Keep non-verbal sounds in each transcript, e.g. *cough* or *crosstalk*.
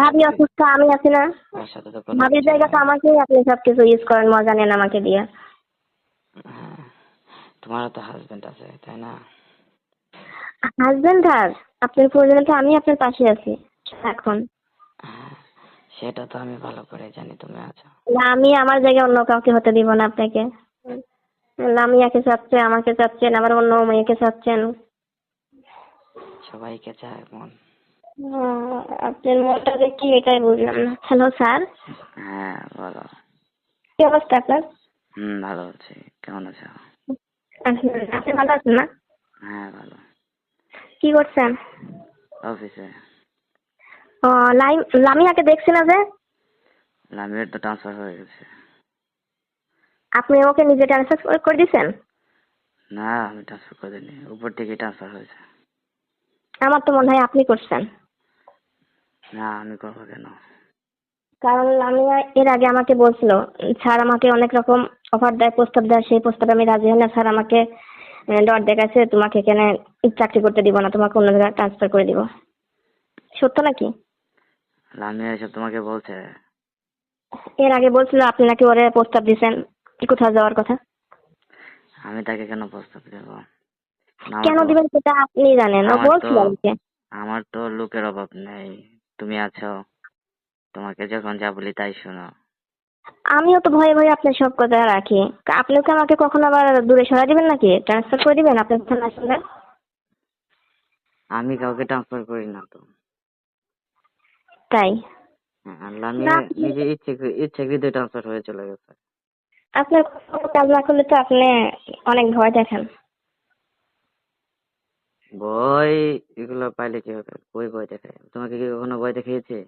ভাবি অসুস্থ আমি আছি না। কোনো ভাবির জায়গা তো আমাকেই আপনি সব কিছু ইউজ করেন মজা নেন আমাকে দিয়ে। হ্যাঁ তোমারও তো হাজবেন্ড আছে তাই না? হাজবেন্ড আর আপনার প্রয়োজনে তো আমি আপনার পাশে আছি এখন। হ্যাঁ সেটা তো আমি ভালো করে জানি তুমি আছো। না আমি আমার জায়গায় অন্য কাউকে হতে দিব না আপনাকে। লামিয়াকে চাচ্ছেন আমাকে চাচ্ছেন আবার অন্য মেয়েকে চাচ্ছেন। সবাইকে চায় মন। আপনার মনটা দেখি এটাই বুঝলাম না। হ্যালো স্যার হ্যাঁ বলো। কি অবস্থা আপনার? হুম ভালো আছি। কেমন আছো? আপনি- ভালো আছেন না? হ্যাঁ ভালো। কি করছেন? অফিসে। ও লাইম লামিয়াকে দেখছি না যে? লামিয়ার তো ট্রান্সফার হয়ে গেছে। আপনি ওকে নিজে ট্রান্সফার করে দিয়েছেন? না আমি ট্রান্সফার করে দিইনি। উপর থেকে ট্রান্সফার হয়েছে। আমার তো মনে হয় আপনি করছেন। না আমি করব কেন? কারণ লামিয়া এর আগে আমাকে বলছিল স্যার আমাকে অনেক রকম অফার দেয় প্রস্তাব দেয় সেই প্রস্তাবে আমি রাজি হই না স্যার আমাকে ডর দেখাচ্ছে তোমাকে এখানে চাকরি করতে দিব না তোমাকে অন্য জায়গায় ট্রান্সফার করে দিব। সত্য নাকি? লামিয়া এসব তোমাকে বলছে। এর আগে বলছিল আপনি নাকি ওরে প্রস্তাব দিয়েছেন কোথাও যাওয়ার কথা? আমি তাকে কেন প্রস্তাব দেবো? কেন দিবেন সেটা আপনি জানেন ও বলছিল আমাকে। আমার তো লোকের অভাব নেই। তুমি আছো? তোমাকে যখন যা বলি তাই শোনো। আমিও তো ভয়ে ভয়ে আপনার সব কথা রাখি। আপনিও কি আমাকে কখনো আবার দূরে সরা দিবেন নাকি? ট্রান্সফার করে দিবেন আপনার কথা না শুনলে আমি কাউকে ট্রান্সফার করি না তো। তাই? হ্যাঁ, আর নিজে ইচ্ছে ইচ্ছাকৃত ট্রান্সফার হয়ে চলে গেছে। আপনার কাজ না করলে তো আপনি অনেক ভয় দেখেন। বই এগুলো পাইলে কি হবে? বই বই দেখায়? তোমাকে কি কখনো বই দেখিয়েছে?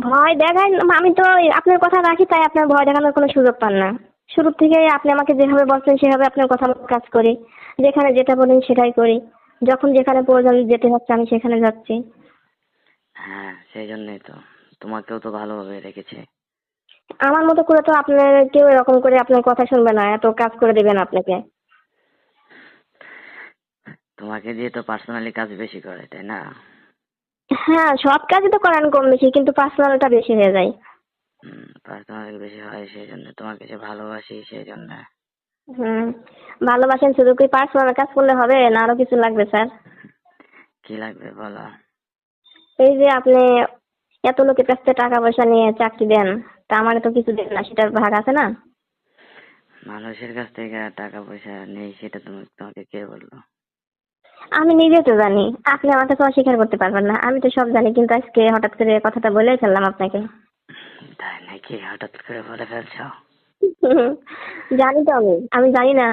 ভয় দেখাই আমি তো আপনার কথা রাখি তাই আপনার ভয় দেখানোর কোনো সুযোগ পান না। শুরু থেকে আপনি আমাকে যেভাবে বলছেন সেভাবে আপনার কথা মতো কাজ করি। যেখানে যেটা বলেন সেটাই করি। যখন যেখানে প্রয়োজন যেতে হচ্ছে আমি সেখানে যাচ্ছি। হ্যাঁ সেই জন্যই তো। তোমাকেও তো ভালোভাবে রেখেছে। আমার মতো করে তো আপনার কেউ এরকম করে আপনার কথা শুনবে না এত কাজ করে দেবেন আপনাকে। তোমাকে দিয়ে তো পার্সোনালি কাজ বেশি করে তাই না? হ্যাঁ সব কাজই তো করেন কম বেশি কিন্তু পার্সোনালটা বেশি হয়ে যায়। পার্সোনালি বেশি হয় সেই জন্য তোমাকে যে ভালোবাসি সেই জন্য হুম ভালোবাসেন শুধু কি পার্সোনাল কাজ করলে হবে না আরও কিছু লাগবে স্যার? কি লাগবে বলো? এই যে আপনি এত লোকের কাছ থেকে টাকা পয়সা নিয়ে চাকরি দেন তা আমার তো কিছু দেন না সেটার ভাগ আছে না? মানুষের কাছ থেকে টাকা পয়সা নেই সেটা তুমি তোমাকে কে বলল? আমি নিজে তো জানি। আপনি আমার কাছে অস্বীকার করতে পারবেন না। আমি তো সব জানি কিন্তু আজকে হঠাৎ করে কথাটা বলে ফেললাম আপনাকে। তাই নাকি? হঠাৎ করে বলে ফেলছো? *laughs* জানি তো আমি। আমি জানি না।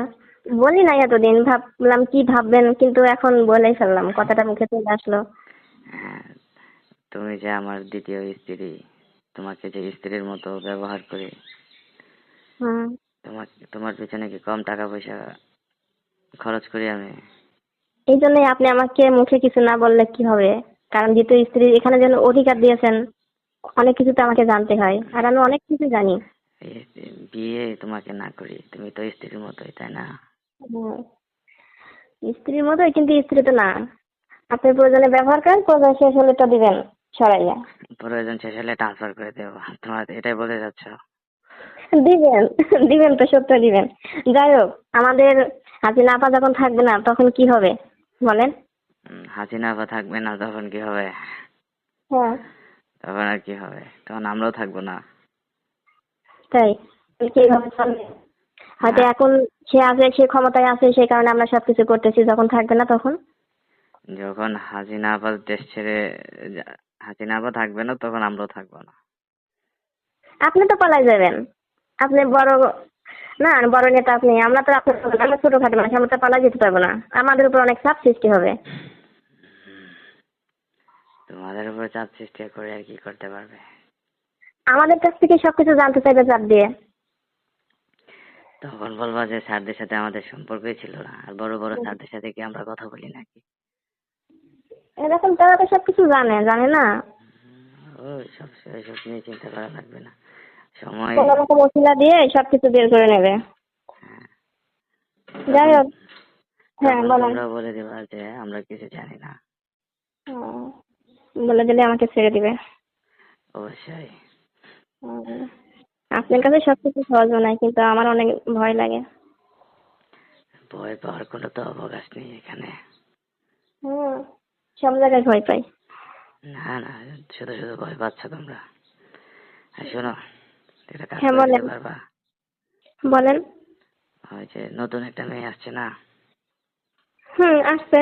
বলি না এতদিন। ভাবলাম কি ভাববেন কিন্তু এখন বলে ফেললাম। কথাটা মুখে চলে আসলো। হ্যাঁ, তুমি যে আমার দ্বিতীয় স্ত্রী তোমাকে যে স্ত্রীর মতো ব্যবহার করে তোমার পিছনে কি কম টাকা পয়সা খরচ করি আমি? এই জন্যই আপনি আমাকে মুখে কিছু না বললে কি হবে কারণ যেহেতু স্ত্রী এখানে যেন অধিকার দিয়েছেন অনেক কিছু তো আমাকে জানতে হয়। আর আমি অনেক কিছু জানি। বিয়ে তোমাকে না করি তুমি তো স্ত্রীর মতোই তাই না? স্ত্রীর মতোই কিন্তু স্ত্রী তো না। আপনি প্রয়োজনে ব্যবহার করেন প্রয়োজন শেষ হলে তো দিবেন সরাইয়া। প্রয়োজন শেষ হলে ট্রান্সফার করে দেবো। তোমার এটাই বলে যাচ্ছ? দিবেন দিবেন তো সত্য দিবেন। যাই হোক আমাদের হাসিনা আপা যখন থাকবে না তখন কি হবে? বলেন। হাসিনা বা থাকবে না তখন কি হবে? হ্যাঁ। তখন আর কি হবে? তখন আমরাও থাকব না। তাই কীভাবে চলবে হয়তো এখন সে আছে সে ক্ষমতায় আছে সেই কারণে আমরা সবকিছু করতেছি যখন থাকবে না তখন। যখন হাসিনা আবার দেশ ছেড়ে যা- হাসিনা আবার থাকবে না তখন আমরাও থাকব না। আপনি তো পালাই যাবেন। আপনি বড় না বড় নেতা আপনি আমরা তো আপনার আমরা ছোটখাটো মানুষ আমরা তো পালাই যেতে পারব না। আমাদের উপর অনেক চাপ সৃষ্টি হবে। তোমাদের উপর চাপ সৃষ্টি করে আর কি করতে পারবে? আমাদের কাছ থেকে সবকিছু জানতে চাইবে চাপ দিয়ে। তখন বলবা যে স্যারদের সাথে আমাদের সম্পর্কই ছিল না আর বড় বড় স্যারদের সাথে কি আমরা কথা বলি নাকি? এরকম তারা তো সবকিছু জানে জানে না। ও সব এসব নিয়ে চিন্তা করা লাগবে না। সময় কোনো রকম ওসিলা দিয়ে সবকিছু বের করে নেবে। হ্যাঁ। যাই হোক। হ্যাঁ বলেন তোমরা বলে দেবা যে আমরা কিছু জানি না। বলে দিলে আমাকে ছেড়ে দিবে। অবশ্যই। আপনার কাছে সব কিছু সহজ মনে হয় কিন্তু আমার অনেক ভয় লাগে। ভয় পাওয়ার কোনো তো অবকাশ নেই এখানে। হুম সব জায়গায় ভয় পাই। না না শুধু শুধু ভয় পাচ্ছ তোমরা। আর শোনো কাজ হ্যাঁ, বলেন। পারবা? বলেন। ওই যে নতুন একটা মেয়ে আসছে না? হুম আসছে।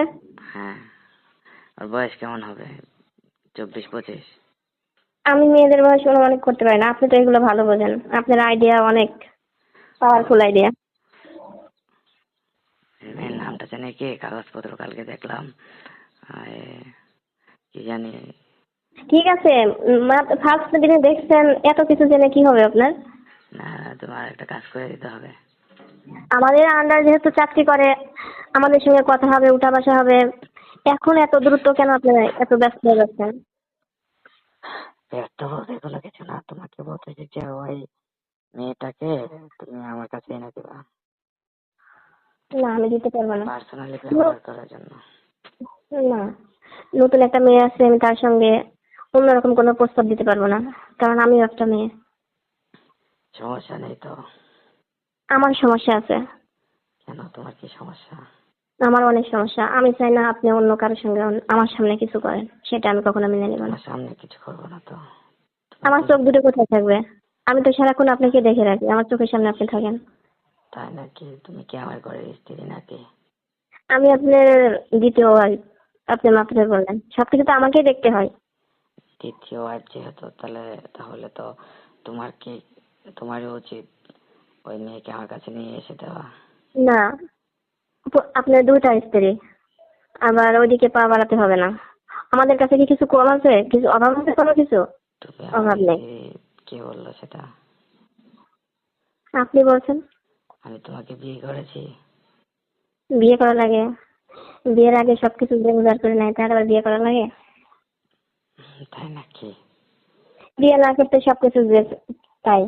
হ্যাঁ। ওর বয়স কেমন হবে? চব্বিশ পঁচিশ? আমি মেয়েদের বয়স অনুমানিক করতে পারি না। আপনি তো এগুলো ভালো বোঝেন। আপনার আইডিয়া অনেক পাওয়ারফুল আইডিয়া মেয়ের নামটা জানি কি? কাগজপত্র কালকে দেখলাম। আর, কি জানি ঠিক আছে ফার্স্ট দিনে দেখছেন এত কিছু জেনে কি হবে আপনার? না তোমার একটা কাজ করে দিতে হবে। আমাদের আন্ডার যেহেতু চাকরি করে আমাদের সঙ্গে কথা হবে উঠা বসা হবে এখন এত দ্রুত কেন আপনি এত ব্যস্ত হয়ে যাচ্ছেন? ব্যস্ত বলতে কোনো কিছু না তোমাকে বলতেছি যে ওই মেয়েটাকে তুমি আমার কাছে এনে দিবা। না আমি দিতে পারব না। পার্সোনালি ব্যবহার করার জন্য। না নতুন একটা মেয়ে আছে আমি তার সঙ্গে অন্যরকম কোনো প্রস্তাব দিতে পারব না কারণ আমিও একটা মেয়ে। সমস্যা নেই তো। আমার সমস্যা আছে। কেন? তোমার কি সমস্যা? আমার অনেক সমস্যা। আমি চাই না আপনি অন্য কারোর সঙ্গে আমার সামনে কিছু করেন। সেটা আমি কখনো মেনে নেব না। সামনে কিছু করব না তো। আমার চোখ দুটো কোথায় থাকবে? আমি তো সারাক্ষণ আপনাকে দেখে রাখি আমার চোখের সামনে আপনি থাকেন। তাই নাকি? তুমি কি আমার ঘরের স্ত্রী নাকি? আমি আপনার দ্বিতীয় আপনি মাত্র বললেন। সবকিছু তো আমাকেই দেখতে হয়। দ্বিতীয় ওয়াইফ যেহেতু তাহলে তাহলে তো তোমার কি তোমারই উচিত ওই মেয়েকে আমার কাছে নিয়ে এসে দেওয়া। না আপনার দুইটা স্ত্রী। আবার ওইদিকে পা বাড়াতে হবে না। আমাদের কাছে কি কিছু কম আছে? কিছু অভাব আছে কোনো কিছু? অভাব নেই। কে বলল সেটা? আপনি বলছেন। আমি তোমাকে বিয়ে করেছি। বিয়ে করা লাগে। বিয়ের আগে সবকিছু উজাড় করে নেয় তারপর বিয়ে করা লাগে। তাই নাকি? বিয়ে না করতে সবকিছু যে- তাই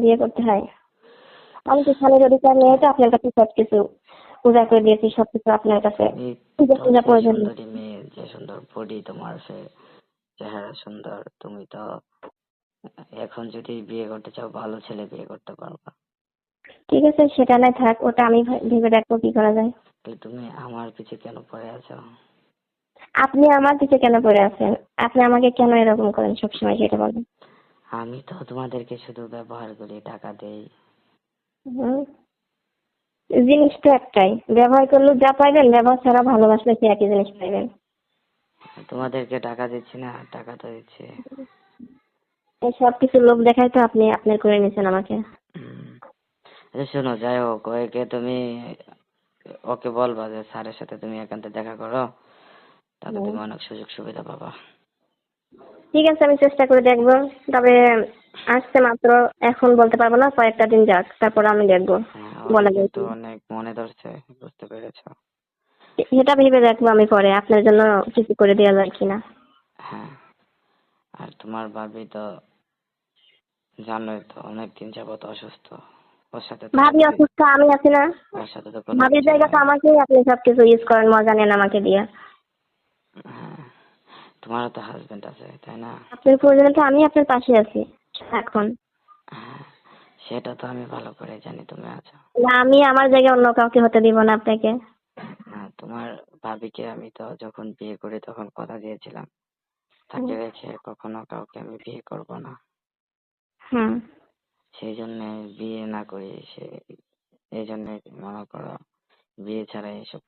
বিয়ে করতে হয়। আমি তো স্বামীর অধিকার নিয়ে তো আপনার কাছে সবকিছু উজাড় করে দিয়েছি সবকিছু আপনার কাছে। পূজা পূজা প্রয়োজন মেয়ে যে সুন্দর বডি তোমার চেহারা সুন্দর তুমি তো এখন যদি বিয়ে করতে চাও ভালো ছেলে বিয়ে করতে পারবা। ঠিক আছে সেটা না থাক ওটা আমি ভেবে দেখব কি করা যায়। তুমি আমার পিছে কেন পড়ে আছো? আপনি আমার পিছে কেন পড়ে আছেন? আপনি আমাকে কেন এরকম করেন সবসময় সেটা বলেন। আমি তো তোমাদেরকে শুধু ব্যবহার করি টাকা দেই। জিনিস তো একটাই। ব্যবহার করলে যা পাইবেন ব্যবহার ছাড়া ভালোবাসলে কি একই জিনিস পাইবেন? তোমাদেরকে টাকা দিচ্ছি না টাকা তো দিচ্ছি। এই সব কিছু লোক দেখাই তো আপনি আপনার করে নিয়েছেন আমাকে। আচ্ছা শোনো যাই হোক ওকে তুমি ওকে বলবা যে স্যারের সাথে তুমি একান্তে দেখা করো। তাহলে তুমি অনেক সুযোগ সুবিধা পাবা। ঠিক আছে আমি চেষ্টা করে দেখব। তবে আসছে মাত্র এখন বলতে পারব না কয়েকটা দিন যাক তারপর আমি দেখব। হ্যাঁ বলা যায় কি? অনেক মনে ধরছে বুঝতে পেরেছ। সেটা ভেবে দেখব আমি পরে আপনার জন্য কিছু করে দেওয়া যায় কিনা। হ্যাঁ আর তোমার ভাবি তো জানোই তো অনেক দিন যাবত অসুস্থ। ওর সাথে ভাবি অসুস্থ আমি আছি না। ওর সাথে তো ভাবির কিছু জায়গা তো আমাকেই আপনি সবকিছু ইউজ করেন মজা নেন আমাকে দিয়ে। তোমারও তো হাজবেন্ড আছে তাই না? আপনার প্রয়োজনে তো আমি আপনার পাশে আছি এখন। সেটা তো আমি ভালো করে জানি তুমি আছো। না আমি আমার জায়গায় অন্য কাউকে হতে দিব না আপনাকে। না তোমার ভাবিকে আমি তো যখন বিয়ে করি তখন কথা দিয়েছিলাম। তাকে রেখে কখনো কাউকে আমি বিয়ে করব না। হুম। সেই জন্য বিয়ে না করি সে এই জন্য মনে করো। বিয়ে ছাড়া এসব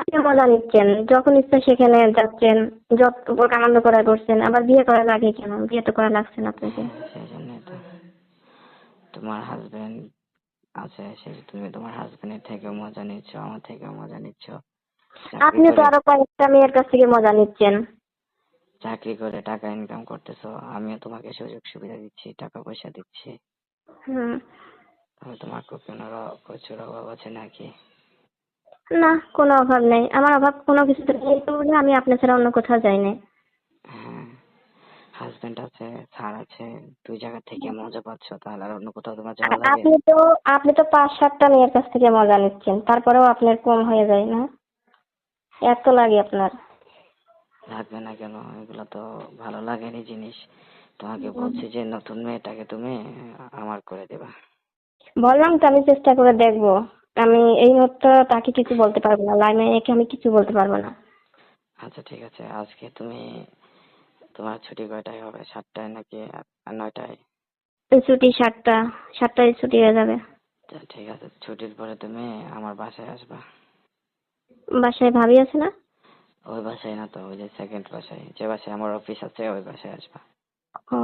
আপনি মজা নিচ্ছেন। যখন ইচ্ছা সেখানে যাচ্ছেন যত আনন্দ করা করছেন আবার বিয়ে করা লাগে কেন? বিয়ে তো করা লাগছে না আপনাকে। তো। তোমার হাজবেন্ড আছে সে তুমি তোমার হাজবেন্ডের থেকে মজা নিচ্ছ আমার থেকে মজা নিচ্ছ। আপনি তো আরও কয়েকটা মেয়ের কাছ থেকে মজা নিচ্ছেন। চাকরি করে টাকা ইনকাম করতেছো আমিও তোমাকে সুযোগ সুবিধা দিচ্ছি টাকা পয়সা দিচ্ছি। হুম। তাহলে তোমার কোনো প্রচুর অভাব আছে নাকি? না কোনো অভাব নেই। আমার অভাব কোনো কিছুতে নেই তো বলে আমি আপনার ছাড়া অন্য কোথাও যাই না হ্যাঁ হাজবেন্ড আছে স্যার আছে দুই জায়গা থেকে মজা পাচ্ছ তাহলে আর অন্য কোথাও তোমার যাওয়া লাগে? আপনি তো আপনি তো পাঁচ সাতটা মেয়ের কাছ থেকে মজা নিচ্ছেন তারপরেও আপনার কম হয়ে যায় না? এত লাগে আপনার। থাকবে না কেন? এগুলো তো ভালো লাগেনি জিনিস। তোমাকে বলছি যে নতুন মেয়েটাকে তুমি আমার করে দেবা। বললাম তো আমি চেষ্টা করে দেখব। আমি এই মুহূর্তে তাকে কিছু বলতে পারব না লাইমাইয়াকে আমি কিছু বলতে পারব না। আচ্ছা ঠিক আছে। আজকে তুমি তোমার ছুটি কয়টায় হবে? সাতটায় নাকি আর নয়টায়? ছুটি সাতটা সাতটায় ছুটি হয়ে যাবে। ঠিক আছে ছুটির পরে তুমি আমার বাসায় আসবা। বাসায় ভাবি আছে না? ওই বাসায় না তো ওই যে সেকেন্ড বাসায়। যে বাসায় আমার অফিস আছে ওই বাসায় আসবা।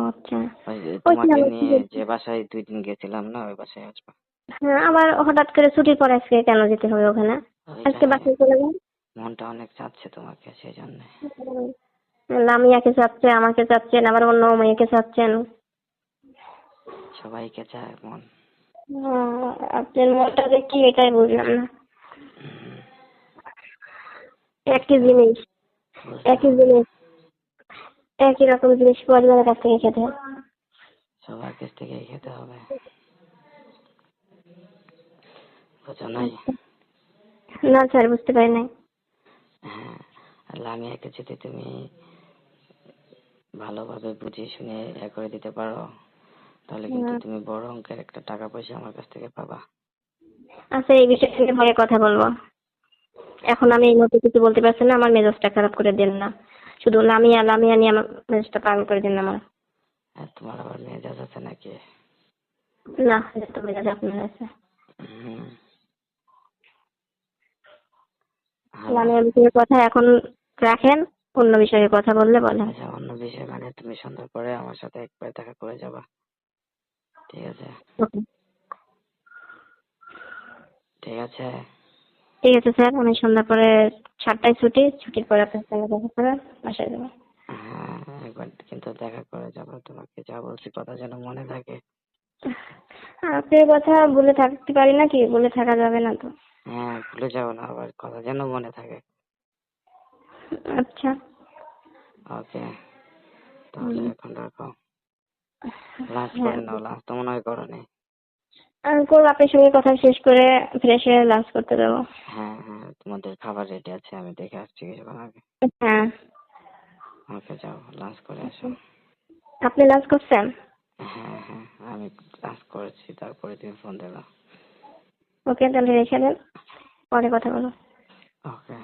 আচ্ছা। ওই যে তোমাকে নিয়ে যে বাসায় দুই দিন গেছিলাম না ওই বাসায় আসবা। হ্যাঁ আবার হঠাৎ করে ছুটির পর আজকে কেন যেতে হবে ওখানে? আজকে বাসায় চলে যান মনটা অনেক চাচ্ছে তোমাকে সেই জন্য লামিয়াকে চাচ্ছে আমাকে চাচ্ছেন আবার অন্য মেয়েকে চাচ্ছেন। সবাইকে চায় মন। আপনার মনটা যে কি এটাই বুঝলাম না। একই জিনিস একই জিনিস একই রকম জিনিস পরিবারের কাছ থেকে খেতে হয়। সবার কাছ থেকেই খেতে হবে। বুঝো নাই না স্যার বুঝতে পারি নাই। হ্যাঁ লামিয়াকে যদি তুমি ভালোভাবে বুঝিয়ে শুনে এ করে দিতে পারো। তাহলে কিন্তু তুমি বড় অঙ্কের একটা টাকা পয়সা আমার কাছ থেকে পাবা। আচ্ছা এই বিষয়ে নিয়ে পরে কথা বলব। এখন আমি এই মুহূর্তে কিছু বলতে পারছি না আমার মেজাজটা খারাপ করে দেন না। শুধু লামিয়া লামিয়া নিয়ে আমার মেজাজটা পাগল করে দেন আমার। আর তোমার আবার মেজাজ আছে নাকি? না মেজাজ আপনার আছে। হ্যাঁ। লামিয়া বিষয়ে কথা এখন রাখেন অন্য বিষয়ে কথা বললে বলেন আচ্ছা অন্য বিষয় মানে তুমি সন্ধ্যার পরে আমার সাথে একবার দেখা করে যাবা। ঠিক আছে? ঠিক আছে? ঠিক আছে স্যার আমি সন্ধ্যার পরে সাতটায় ছুটি ছুটির পরে আপনার সঙ্গে দেখা করে বাসায় যাব। হ্যাঁ একবার কিন্তু দেখা করে যাব তোমাকে যা বলছি কথা যেন মনে থাকে। আপনার কথা বলে থাকতে পারি না কি? বলে থাকা যাবে না তো। হ্যাঁ ভুলে যাও না আবার কথা যেন মনে থাকে। আচ্ছা। ওকে তাহলে এখন রাখো। লাঞ্চ হ্যাঁ করে নাও লাঞ্চ তো মনে হয় করো নি আমি করব আপনার সঙ্গে কথা শেষ করে ফ্রেশ হয়ে লাঞ্চ করতে দেবো হ্যাঁ হ্যাঁ তোমাদের খাবার রেডি আছে আমি দেখে আসছি কিছুক্ষণ আগে। হ্যাঁ। ওকে যাও লাঞ্চ করে আসো। আপনি লাঞ্চ করছেন? হ্যাঁ হ্যাঁ আমি লাঞ্চ করেছি তারপরে তুমি ফোন দিলাম ওকে তাহলে রেখে দেন পরে কথা বলো ওকে